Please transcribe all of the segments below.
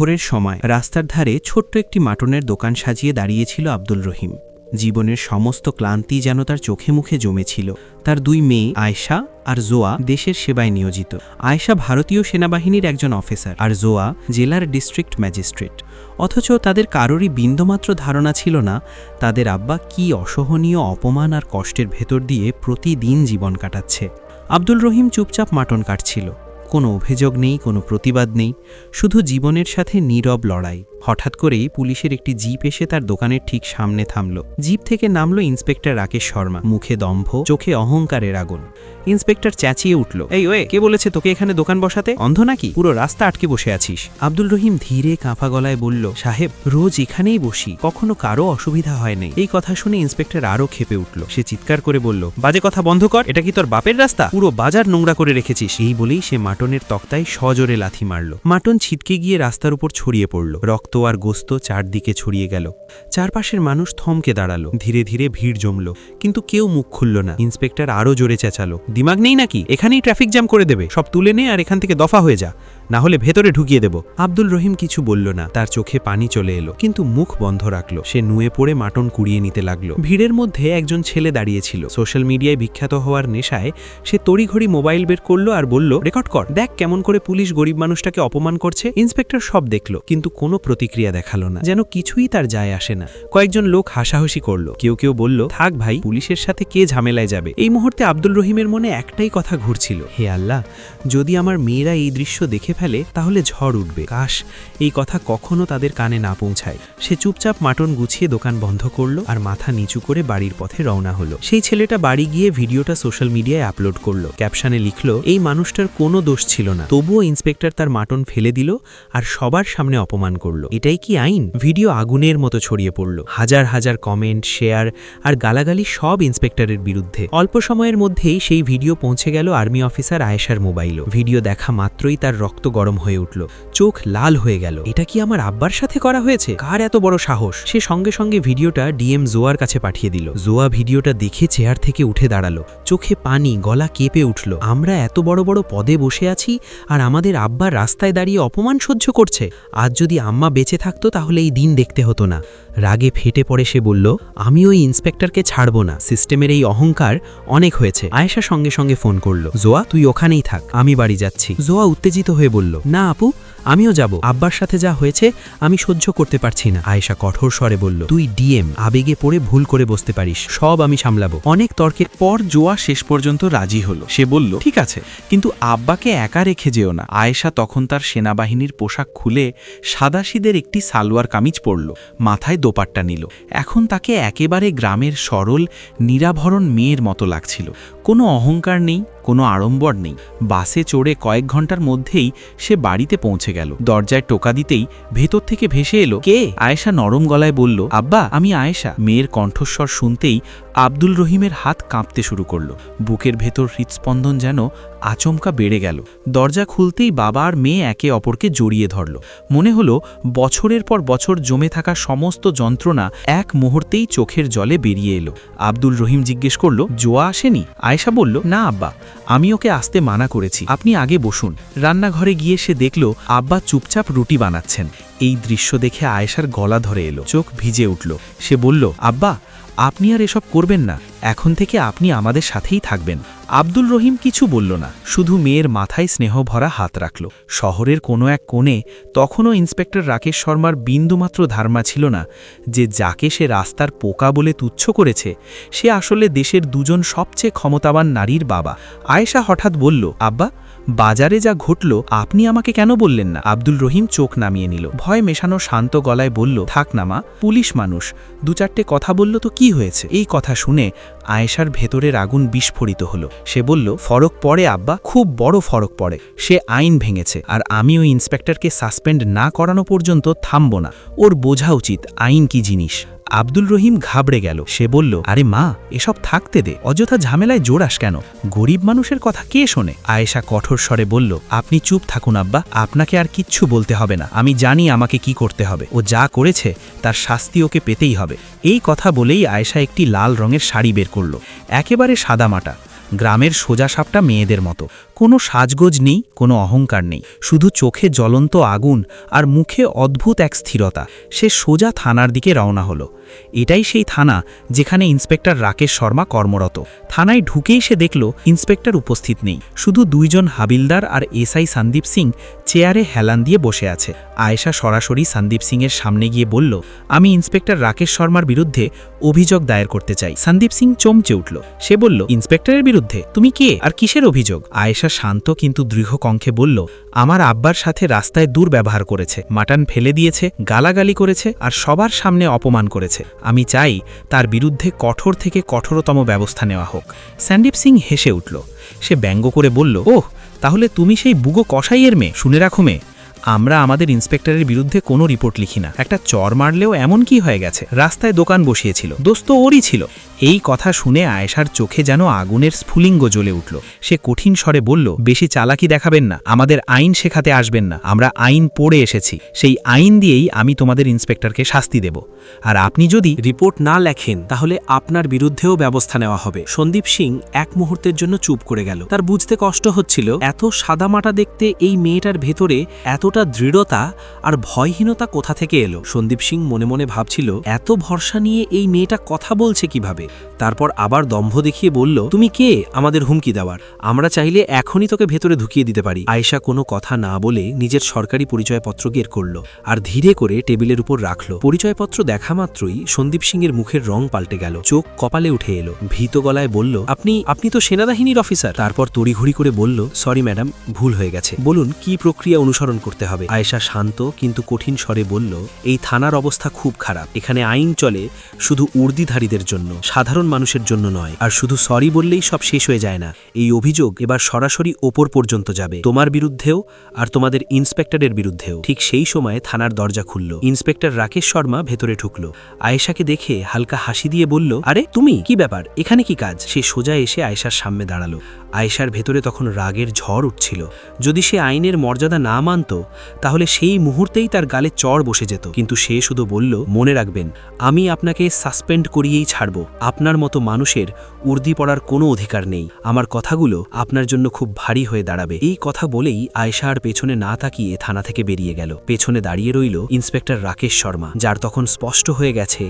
ভোরের সময় রাস্তার ধারে ছোট্ট একটি মাটনের দোকান সাজিয়ে দাঁড়িয়েছিল আব্দুল রহিম। জীবনের সমস্ত ক্লান্তি যেন তার চোখে মুখে জমেছিল। তার দুই মেয়ে, আয়শা আর জোয়া, দেশের সেবায় নিয়োজিত। আয়শা ভারতীয় সেনাবাহিনীর একজন অফিসার আর জোয়া জেলার ডিস্ট্রিক্ট ম্যাজিস্ট্রেট। অথচ তাদের কারোরই বিন্দুমাত্র ধারণা ছিল না, তাদের আব্বা কি অসহনীয় অপমান আর কষ্টের ভেতর দিয়ে প্রতিদিন জীবন কাটাচ্ছে। আব্দুল রহিম চুপচাপ মাটন কাটছিল। কোনো অভিযোগ নেই, কোনো প্রতিবাদ নেই, শুধু জীবনের সাথে নীরব লড়াই। হঠাৎ করেই পুলিশের একটি জিপ এসে তার দোকানের ঠিক সামনে থামল। জিপ থেকে নামলো ইন্সপেক্টর রাকেশ শর্মা। মুখে দম্ভ, চোখে অহংকারের আগুন। ইন্সপেক্টর চেঁচিয়ে উঠল, এই, ওয়ে, কে বলেছে তোকে এখানে দোকান বসাতে? অন্ধ নাকি? পুরো রাস্তা আটকে বসে আছিস। আব্দুল রহিম ধীরে কাঁপা গলায় বলল, সাহেব, রোজ এখানেই বসি। কখনো কারও অসুবিধা হয় নাই। এই কথা শুনে ইন্সপেক্টর আরও খেপে উঠল। সে চিৎকার করে বলল, বাজে কথা বন্ধ কর, এটা কি তোর বাপের রাস্তা? পুরো বাজার নোংরা করে রেখেছিস। এই বলেই সে মাটনের তক্তায় সজোরে লাথি মারল। মাটন ছিটকে গিয়ে রাস্তার উপর ছড়িয়ে পড়ল। রক্ত আর গোস্ত চারদিকে ছড়িয়ে গেল। চারপাশের মানুষ থমকে দাঁড়াল। ধীরে ধীরে ভিড় জমল। কিন্তু কেউ মুখ খুলল না। ইন্সপেক্টর আরও জোরে চেঁচালো। দিমাগ নেই নাকি? এখানেই ট্রাফিক জ্যাম করে দেবে। সব তুলে নে আর এখান থেকে দফা হয়ে যা। না হলে ভেতরে ঢুকিয়ে দেব। আব্দুল রহিম কিছু বলল না, তার চোখে পানি চলে এলো, কিন্তু মুখ বন্ধ রাখল। সে নুয়ে পড়ে মাটন কুড়িয়ে নিতে লাগল। ভিড়ের মধ্যে একজন ছেলে দাঁড়িয়েছিল। সোশ্যাল মিডিয়ায় বিখ্যাত হওয়ার নেশায় সে তড়িঘড়ি মোবাইল বের করল আর বলল, রেকর্ড কর, দেখ কেমন করে পুলিশ গরিব মানুষটাকে অপমান করছে। ইন্সপেক্টর সব দেখল, কিন্তু কোনো প্রতিক্রিয়া দেখাল না। যেন কিছুই তার যায় আসে না। কয়েকজন লোক হাসাহাসি করল। কেউ কেউ বলল, থাক ভাই, পুলিশের সাথে কে ঝামেলায় যাবে? এই মুহূর্তে আব্দুল রহিমের মনে একটাই কথা ঘুরছিল, হে আল্লাহ, যদি আমার মেয়েরা এই দৃশ্য দেখে ফেলে তাহলে ঝড় উঠবে। কাশ, এই কথা কখনো তাদের কানে না পৌঁছায়। সে চুপচাপ মাটন গুছিয়ে দোকান বন্ধ করল আর মাথা নিচু করে বাড়ির পথে রওনা হলো। সেই ছেলেটা বাড়ি গিয়ে ভিডিওটা সোশ্যাল মিডিয়ায় আপলোড করল। ক্যাপশনে লিখলো, এই মানুষটার কোনো দোষ ছিল না। তবুও ইন্সপেক্টর তার মাটন ফেলে দিল আর সবার সামনে অপমান করল। এটাই কি আইন? ভিডিও আগুনের মতো ছড়িয়ে পড়ল। হাজার হাজার কমেন্ট, শেয়ার আর গালাগালি সব ইন্সপেক্টরের বিরুদ্ধে। অল্প সময়ের মধ্যেই সেই ভিডিও পৌঁছে গেল আর্মি অফিসার আয়েশার মোবাইলও। ভিডিও দেখা মাত্রই তার রক্ত গরম হয়ে উঠল। চোখ লাল হয়ে গেল। এটা কি আমার আব্বার সাথে করা হয়েছে? কার এত বড় সাহস? সে সঙ্গে সঙ্গে ভিডিওটা ডিএম জোয়ার কাছে পাঠিয়ে দিল। জোয়া ভিডিওটা দেখে চেয়ার থেকে উঠে দাঁড়াল। চোখে পানি, গলা কেঁপে উঠল। আমরা এত বড় বড় পদে বসে আছি আর আমাদের আব্বার রাস্তায় দাঁড়িয়ে অপমান সহ্য করছে। আজ যদি আম্মা বেঁচে থাকতো তাহলে এই দিন দেখতে হতো না। রাগে ফেটে পড়ে সে বলল, আমি ওই ইন্সপেক্টরকে ছাড়ব না। সিস্টেমের এই অহংকার অনেক হয়েছে। আয়েশা সঙ্গে সঙ্গে ফোন করল, জোয়া, তুই ওখানেই থাক। আমি বাড়ি যাচ্ছি। জোয়া উত্তেজিত হয়ে বলল না আপু আমিও যাব। আব্বার সাথে যা হয়েছে আমি সহ্য করতে পারছি না। আয়েশা কঠোর স্বরে বলল, তুই ডিএম, আবেগে পড়ে ভুল করে বসতে পারিস। সব আমি সামলাবো। অনেক তর্কের পর জোয়া শেষ পর্যন্ত রাজি হলো। সে বলল, ঠিক আছে, কিন্তু আব্বাকে একা রেখে যেও না। আয়েশা তখন তার সেনাবাহিনীর পোশাক খুলে সাদাশিদের একটি সালোয়ার কামিজ পরল, মাথায় দোপাট্টা নিল। এখন তাকে একেবারে গ্রামের সরল, নিরাভরণ মেয়ের মতো লাগছিল। কোনো অহংকার নেই, কোনো আড়ম্বর নেই। বাসে চড়ে কয়েক ঘণ্টার মধ্যেই সে বাড়িতে পৌঁছে গেল। দরজায় টোকা দিতেই ভেতর থেকে ভেসে এলো কে? আয়েশা নরম গলায় বলল, আব্বা, আমি আয়েশা। মেয়ের কণ্ঠস্বর শুনতেই আব্দুল রহিমের হাত কাঁপতে শুরু করল। বুকের ভেতর হৃৎস্পন্দন যেন আচমকা বেড়ে গেল। দরজা খুলতেই বাবা আর মেয়ে একে অপরকে জড়িয়ে ধরল। মনে হলো, বছরের পর বছর জমে থাকা সমস্ত যন্ত্রণা এক মুহূর্তেই চোখের জলে বেরিয়ে এলো। আব্দুল রহিম জিজ্ঞেস করল, জোয়া আসেনি? আয়েশা বলল, না আব্বা, আমি ওকে আসতে মানা করেছি। আপনি আগে বসুন। রান্নাঘরে গিয়ে সে দেখল, আব্বা চুপচাপ রুটি বানাচ্ছেন। এই দৃশ্য দেখে আয়েশার গলা ধরে এলো, চোখ ভিজে উঠল। সে বলল, আব্বা আপনি আর এসব করবেন না। এখন থেকে আপনি আমাদের সাথেই থাকবেন। আব্দুল রহিম কিছু বলল না। শুধু মেয়ের মাথায় স্নেহ ভরা হাত রাখল। শহরের কোনো এক কোণে তখনও ইন্সপেক্টর রাকেশ শর্মার বিন্দুমাত্র ধারণা ছিল না যে যাকে সে রাস্তার পোকা বলে তুচ্ছ করেছে, সে আসলে দেশের দুজন সবচেয়ে ক্ষমতাবান নারীর বাবা। আয়েশা হঠাৎ বলল, আব্বা বাজারে যা ঘটল, আপনি আমাকে কেন বললেন না? আব্দুল রহিম চোখ নামিয়ে নিল। ভয় মেশানো শান্ত গলায় বলল, থাক না মা, পুলিশ মানুষ। দু চারটে কথা বলল তো কি হয়েছে? এই কথা শুনে আয়েশার ভেতরের আগুন বিস্ফোরিত হলো। সে বলল, ফরক পড়ে আব্বা, খুব বড় ফরক পড়ে। সে আইন ভেঙেছে, আর আমি ওই ইন্সপেক্টরকে সাসপেন্ড না করানো পর্যন্ত থামব না। ওর বোঝা উচিত, আইন কি জিনিস? আব্দুল রহিম ঘাবড়ে গেল। সে বলল, আরে মা, এসব থাকতে দে, অযথা ঝামেলায় জোড়াস কেন? গরিব মানুষের কথা কে শোনে? আয়েশা কঠোর স্বরে বলল, আপনি চুপ থাকুন আব্বা, আপনাকে আর কিচ্ছু বলতে হবে না। আমি জানি আমাকে কি করতে হবে। ও যা করেছে, তার শাস্তি ওকে পেতেই হবে। এই কথা বলেই আয়েশা একটি লাল রঙের শাড়ি বের করল। একেবারে সাদামাটা গ্রামের সোজা সাপটা মেয়েদের মতো। কোনো সাজগোজ নেই, কোনো অহংকার নেই। শুধু চোখে জ্বলন্ত আগুন আর মুখে অদ্ভুত এক স্থিরতা। সে সোজা থানার দিকে রওনা হলো। এটাই সেই থানা যেখানে ইন্সপেক্টর রাকেশ শর্মা কর্মরত। থানায় ঢুকেই সে দেখল ইন্সপেক্টর উপস্থিত নেই। শুধু দুইজন হাবিলদার আর এসআই সন্দীপ সিং চেয়ারে হেলান দিয়ে বসে আছে। আয়েশা সরাসরি সন্দীপ সিংয়ের সামনে গিয়ে বলল, আমি ইন্সপেক্টর রাকেশ শর্মার বিরুদ্ধে অভিযোগ দায়ের করতে চাই। সন্দীপ সিং চমচে উঠল। সে বলল, ইন্সপেক্টরের বিরুদ্ধে? তুমি কে? আর কিসের অভিযোগ? আয়েশা শান্ত কিন্তু দৃঢ় বলল, আমার আব্বার সাথে রাস্তায় দুর্ব্যবহার করেছে, মাটান ফেলে দিয়েছে, গালাগালি করেছে আর সবার সামনে অপমান করেছে। আমি চাই তার বিরুদ্ধে কঠোর থেকে কঠোরতম ব্যবস্থা নেওয়া হোক। স্যান্ডিপ সিং হেসে উঠল। সে ব্যঙ্গ করে বলল, ওহ, তাহলে তুমি সেই বুগো কষাইয়ের মেয়ে, শুনে রাখো মেয়ে। আমরা আমাদের ইন্সপেক্টরের বিরুদ্ধে কোনো রিপোর্ট লিখি না। একটা চর মারলেও এমন কি হয়ে গেছে? রাস্তায় দোকান বসিয়েছিল। দোস্ত ওরই ছিল। এই কথা শুনে আয়েশার চোখে যেন আগুনের স্ফুলিঙ্গ জ্বলে উঠল। সে কঠিন স্বরে বলল, বেশি চালাকি দেখাবেন না। আমাদের আইন শেখাতে আসবেন না। আমরা আইন পড়ে এসেছি। সেই আইন দিয়েই আমি তোমাদের ইন্সপেক্টরকে শাস্তি দেব। আর আপনি যদি রিপোর্ট না লেখেন, তাহলে আপনার বিরুদ্ধেও ব্যবস্থা নেওয়া হবে। সন্দীপ সিং এক মুহূর্তের জন্য চুপ করে গেল। তার বুঝতে কষ্ট হচ্ছিল, এত সাদামাটা দেখতে এই মেয়েটার ভেতরে এতটা দৃঢ়তা আর ভয়হীনতা কোথা থেকে এলো? সন্দীপ সিং মনে মনে ভাবছিল, এত ভরসা নিয়ে এই মেয়েটা কথা বলছে কীভাবে? তারপর আবার দম্ভ দেখিয়ে বলল, তুমি কে? আমাদের হুমকি দেওয়ার। আমরা চাইলে এখনই তোকে ভেতরে ঢুকিয়ে দিতে পারি। আয়েশা কোনো কথা না বলে নিজের সরকারি পরিচয়পত্র বের করল আর ধীরে করে টেবিলের উপর রাখল। পরিচয়পত্র দেখা মাত্রই সন্দীপ সিংয়ের মুখের রং পাল্টে গেল, চোখ কপালে উঠে এলো। ভীত গলায় বলল, আপনি আপনি তো সেনাবাহিনীর অফিসার। তারপর তড়িঘড়ি করে বলল, সরি ম্যাডাম, ভুল হয়ে গেছে। বলুন, কি প্রক্রিয়া অনুসরণ করতে হবে। আয়েশা শান্ত কিন্তু কঠিন স্বরে বলল, এই থানার অবস্থা খুব খারাপ। এখানে আইন চলে শুধু উর্দিধারীদের জন্য, সাধারণ মানুষের জন্য নয়। আর শুধু সরি বললেই সব শেষ হয়ে যায় না। এই অভিযোগ এবার সরাসরি ওপর পর্যন্ত যাবে। তোমার বিরুদ্ধেও আর তোমাদের ইন্সপেক্টরের বিরুদ্ধেও। ঠিক সেই সময় থানার দরজা খুলল। ইন্সপেক্টর রাকেশ শর্মা ভেতরে ঢুকল। আয়েশাকে দেখে হালকা হাসি দিয়ে বলল, আরে, তুমি? কি ব্যাপার? এখানে কি কাজ? সে সোজা এসে আয়েশার সামনে দাঁড়াল। আয়েশার ভেতরে তখন রাগের ঝড় উঠছিল। যদি সে আইনের মর্যাদা না মানত তাহলে সেই মুহূর্তেই তার গালে চড় বসে যেত। কিন্তু সে শুধু বলল, মনে রাখবেন, আমি আপনাকে সাসপেন্ড করিয়েই ছাড়ব। আপনার মতো মানুষের উর্দি পড়ার কোনো অধিকার নেই। আমার কথাগুলো আপনার জন্য খুব ভারী হয়ে দাঁড়াবে। এই কথা বলেই আয়েশা আর পেছনে না তাকিয়ে থানা থেকে বেরিয়ে গেল। পেছনে দাঁড়িয়ে রইল ইন্সপেক্টর রাকেশ শর্মা, যার তখন স্পষ্ট হয়ে গেছে,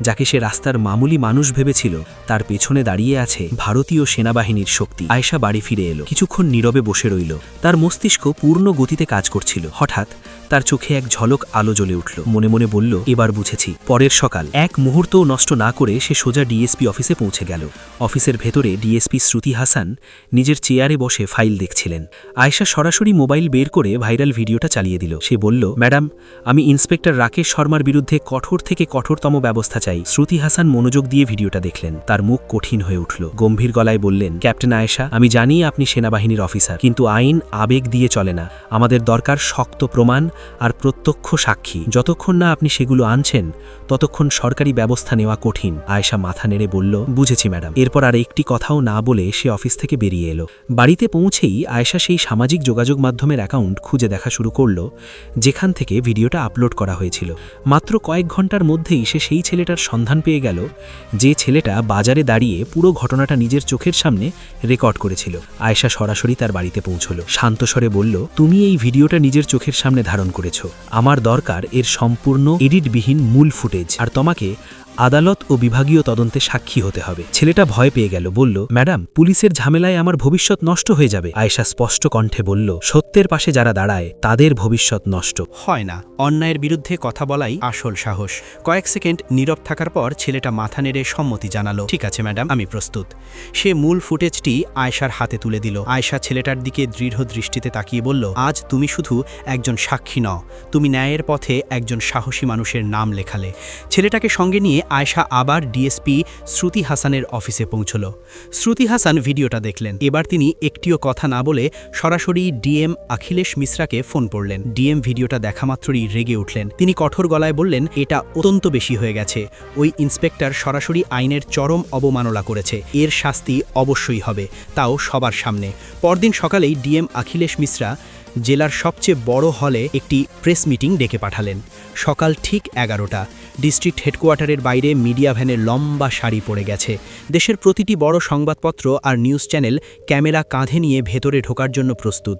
যাকে সে রাস্তার মামুলি মানুষ ভেবেছিল, তার পেছনে দাঁড়িয়ে আছে ভারতীয় সেনাবাহিনীর শক্তি। আয়েশা বাড়ি ফিরে এলো, কিছুক্ষণ নীরবে বসে রইল। তার মস্তিষ্ক পূর্ণ গতিতে কাজ করছিল। হঠাৎ তার চোখে এক ঝলক আলো জ্বলে উঠল। মনে মনে বলল, এবার বুঝেছি। পরের সকাল। এক মুহূর্তও নষ্ট না করে সে সোজা ডিএসপি অফিসে পৌঁছে গেল। অফিসের ভেতরে ডিএসপি শ্রুতি হাসান নিজের চেয়ারে বসে ফাইল দেখছিলেন। আয়েশা সরাসরি মোবাইল বের করে ভাইরাল ভিডিওটা চালিয়ে দিল। সে বলল, ম্যাডাম, আমি ইন্সপেক্টর রাকেশ শর্মার বিরুদ্ধে কঠোর থেকে কঠোরতম ব্যবস্থা চাই। শ্রুতি হাসান মনোযোগ দিয়ে ভিডিওটা দেখলেন। তার মুখ কঠিন হয়ে উঠল। গম্ভীর গলায় বললেন, ক্যাপ্টেন আয়েশা, আমি জানি আপনি সেনাবাহিনীর অফিসার, কিন্তু আইন আবেগ দিয়ে চলে না। আমাদের দরকার শক্ত প্রমাণ আর প্রত্যক্ষ সাক্ষী। যতক্ষণ না আপনি সেগুলো আনছেন, ততক্ষণ সরকারি ব্যবস্থা নেওয়া কঠিন। আয়েশা মাথা নেড়ে বলল, বুঝেছি, ম্যাডাম। এরপর আর একটি কথাও না বলে সে অফিস থেকে বেরিয়ে এলো। বাড়িতে পৌঁছেই আয়েশা সেই সামাজিক যোগাযোগ মাধ্যমের অ্যাকাউন্ট খুঁজে দেখা শুরু করল, যেখান থেকে ভিডিওটা আপলোড করা হয়েছিল। মাত্র কয়েক ঘণ্টার মধ্যেই সে সেই ছেলেটার সন্ধান পেয়ে গেল, যে ছেলেটা বাজারে দাঁড়িয়ে পুরো ঘটনাটা নিজের চোখের সামনে রেকর্ড করেছিল। আয়েশা সরাসরি তার বাড়িতে পৌঁছল। শান্তস্বরে বলল, তুমি এই ভিডিওটা নিজের চোখের সামনে ধারণ করেছ। আমার দরকার এর সম্পূর্ণ এডিটবিহীন মূল ফুটেজ। আর তোমাকে আদালত ও বিভাগীয় তদন্তে সাক্ষী হতে হবে। ছেলেটা ভয় পেয়ে গেল, বলল, ম্যাডাম, পুলিশের ঝামেলায় আমার ভবিষ্যৎ নষ্ট হয়ে যাবে। আয়েশা স্পষ্ট কণ্ঠে বলল, সত্যের পাশে যারা দাঁড়ায়, তাদের ভবিষ্যৎ নষ্ট। হয় না। অন্যায়ের বিরুদ্ধে কথা বলাই আসল সাহস। কয়েক সেকেন্ড নীরব থাকার পর ছেলেটা মাথা নেড়ে সম্মতি জানালো, ঠিক আছে, ম্যাডাম, আমি প্রস্তুত। সে মূল ফুটেজটি আয়শার হাতে তুলে দিল। আয়শা ছেলেটার দিকে দৃঢ় দৃষ্টিতে তাকিয়ে বলল, আজ তুমি শুধু একজন সাক্ষী নও, তুমি ন্যায়ের পথে একজন সাহসী মানুষের নাম লেখালে। ছেলেটাকে সঙ্গে নিয়ে আয়শা আবার ডিএসপি শ্রুতি হাসানের অফিসে পৌঁছল। শ্রুতি হাসান ভিডিওটা দেখলেন। এবার তিনি একটিও কথা না বলে সরাসরি ডিএম আখিলেশ মিশ্রাকে ফোন করলেন। ডিএম ভিডিওটা দেখা মাত্রই রেগে উঠলেন। তিনি কঠোর গলায় বললেন, এটা অত্যন্ত বেশি হয়ে গেছে। ওই ইন্সপেক্টর সরাসরি আইনের চরম অবমাননা করেছে। এর শাস্তি অবশ্যই হবে। তাও সবার সামনে। পরদিন সকালেই ডিএম আখিলেশ মিশ্রা জেলার সবচেয়ে বড় হলে একটি প্রেস মিটিং ডেকে পাঠালেন। সকাল ঠিক এগারোটা। ডিস্ট্রিক্ট হেডকোয়ার্টারের বাইরে মিডিয়া ভ্যানের লম্বা শাড়ি পড়ে গেছে। দেশের প্রতিটি বড় সংবাদপত্র আর নিউজ চ্যানেল ক্যামেরা কাঁধে নিয়ে ভেতরে ঢোকার জন্য প্রস্তুত।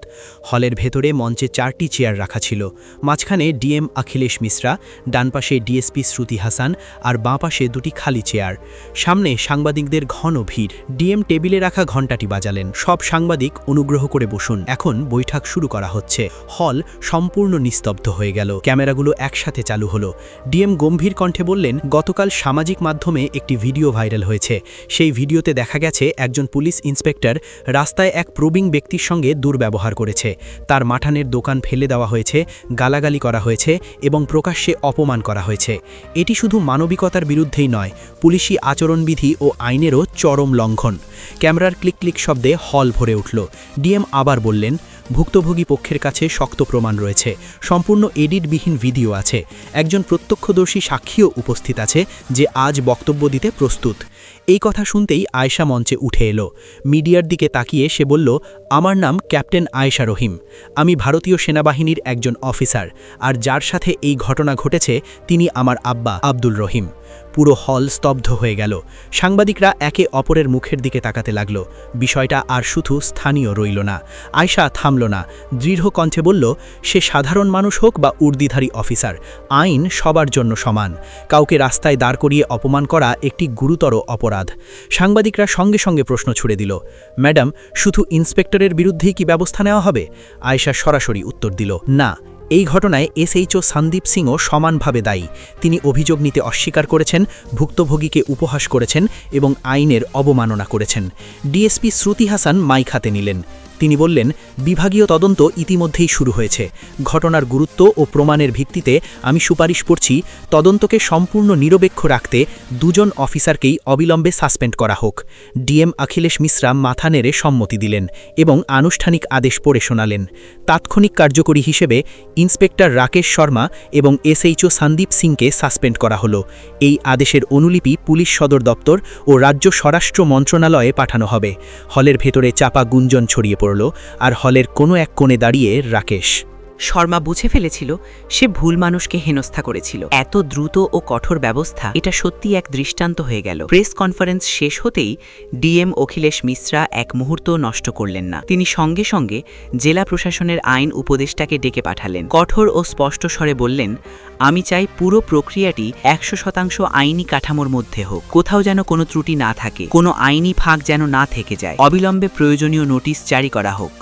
হলের ভেতরে মঞ্চে চারটি চেয়ার রাখা ছিল। মাঝখানে ডিএম আখিলেশ মিশ্রা, ডান পাশে ডিএসপি শ্রুতি হাসান আর বাঁ পাশে দুটি খালি চেয়ার। সামনে সাংবাদিকদের ঘন ভিড়। ডিএম টেবিলে রাখা ঘণ্টাটি বাজালেন। সব সাংবাদিক অনুগ্রহ করে বসুন। এখন বৈঠক শুরু করা হচ্ছে। হল সম্পূর্ণ নিস্তব্ধ হয়ে গেল। ক্যামেরাগুলো একসাথে চালু হলো। ডিএম গম্ভীর কণ্ঠে বললেন, গতকাল সামাজিক মাধ্যমে একটি ভিডিও ভাইরাল হয়েছে। সেই ভিডিওতে দেখা গেছে একজন পুলিশ ইন্সপেক্টর রাস্তায় এক প্রবীণ ব্যক্তির সঙ্গে দুর্ব্যবহার করেছে। তার মাঠানের দোকান ফেলে দেওয়া হয়েছে, গালাগালি করা হয়েছে এবং প্রকাশ্যে অপমান করা হয়েছে। এটি শুধু মানবিকতার বিরুদ্ধেই নয়, পুলিশি আচরণবিধি ও আইনেরও চরম লঙ্ঘন। ক্যামেরার ক্লিক ক্লিক শব্দে হল ভরে উঠল। ডিএম আবার বললেন ভুক্তভোগী পক্ষের কাছে শক্ত প্রমাণ রয়েছে। সম্পূর্ণ এডিটবিহীন ভিডিও আছে। একজন প্রত্যক্ষদর্শী সাক্ষীও উপস্থিত আছে যে আজ বক্তব্য দিতে প্রস্তুত। এই কথা শুনতেই আয়শা মঞ্চে উঠে এলো। মিডিয়ার দিকে তাকিয়ে সে বলল, আমার নাম ক্যাপ্টেন আয়েশা রহিম। আমি ভারতীয় সেনাবাহিনীর একজন অফিসার। আর যার সাথে এই ঘটনা ঘটেছে, তিনি আমার আব্বা আব্দুল রহিম। পুরো হল স্তব্ধ হয়ে গেল। সাংবাদিকরা একে অপরের মুখের দিকে তাকাতে লাগল। বিষয়টা আর শুধু স্থানীয় রইল না। আয়শা থামল না। দৃঢ় কণ্ঠে বলল, সে সাধারণ মানুষ হোক বা উর্দিধারী অফিসার, আইন সবার জন্য সমান। কাউকে রাস্তায় দাঁড় করিয়ে অপমান করা একটি গুরুতর অপরাধ। সাংবাদিকরা সঙ্গে সঙ্গে প্রশ্ন ছুড়ে দিল, ম্যাডাম, শুধু ইন্সপেক্টরের বিরুদ্ধেই কি ব্যবস্থা নেওয়া হবে? আয়শা সরাসরি উত্তর দিল, না। এই ঘটনায় এসএইচও সন্দীপ সিংও সমানভাবে দায়ী। তিনি অভিযোগ নিতে অস্বীকার করেছেন, ভুক্তভোগীকে উপহাস করেছেন এবং আইনের অবমাননা করেছেন। ডিএসপি শ্রুতি হাসান মাইখাতে নিলেন। তিনি বললেন, বিভাগীয় তদন্ত ইতিমধ্যেই শুরু হয়েছে। ঘটনার গুরুত্ব ও প্রমাণের ভিত্তিতে আমি সুপারিশ করছি, তদন্তকে সম্পূর্ণ নিরপেক্ষ রাখতে দুজন অফিসারকেই অবিলম্বে সাসপেন্ড করা হোক। ডিএম অখিলেশ মিশ্রা মাথা নেড়ে সম্মতি দিলেন এবং আনুষ্ঠানিক আদেশ পড়ে শোনালেন। তাৎক্ষণিক কার্যকরী হিসেবে ইন্সপেক্টর রাকেশ শর্মা এবং এসএইচও সন্দীপ সিংকে সাসপেন্ড করা হলো। এই আদেশের অনুলিপি পুলিশ সদর দপ্তর ও রাজ্য স্বরাষ্ট্র মন্ত্রণালয়ে পাঠানো হবে। হলের ভেতরে চাপা গুঞ্জন ছড়িয়ে পড়ল আর হলের কোনো এক কোণে দাঁড়িয়ে রাকেশ শর্মা বুঝে ফেলেছিল সে ভুল মানুষকে হেনস্থা করেছিল। এত দ্রুত ও কঠোর ব্যবস্থা, এটা সত্যি এক দৃষ্টান্ত হয়ে গেল। প্রেস কনফারেন্স শেষ হতেই ডিএম অখিলেশ মিশ্রা এক মুহূর্ত নষ্ট করলেন না। তিনি সঙ্গে সঙ্গে জেলা প্রশাসনের আইন উপদেষ্টাকে ডেকে পাঠালেন। কঠোর ও স্পষ্ট স্বরে বললেন, আমি চাই পুরো প্রক্রিয়াটি একশো শতাংশ আইনি কাঠামোর মধ্যে হোক। কোথাও যেন কোনো ত্রুটি না থাকে, কোনো আইনি ফাঁক যেন না থেকে যায়। অবিলম্বে প্রয়োজনীয় নোটিশ জারি করা হোক।